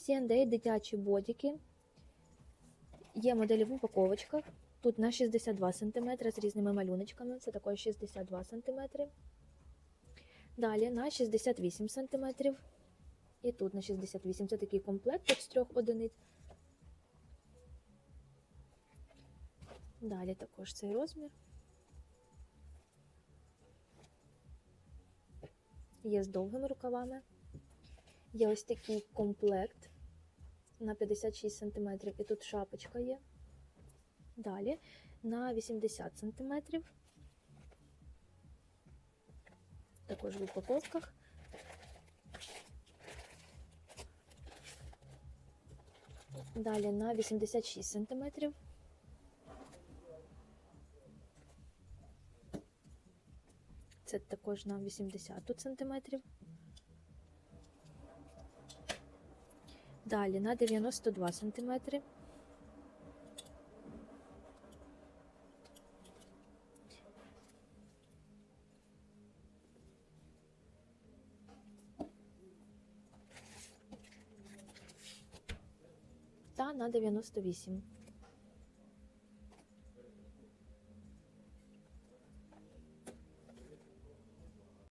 C&A дитячі бодіки. Є моделі в упаковочках. Тут на 62 см з різними малюночками. Це також 62 см. Далі на 68 см. І тут на 68 це такий комплект з трьох одиниць. Далі також цей розмір. Є з довгими рукавами. Є ось такий комплект на 56 см, і тут шапочка є. Далі на 80 см. Також в упаковках. Далі на 86 см. Це також на 80 тут Далі на 92 сантиметри. Та на 98.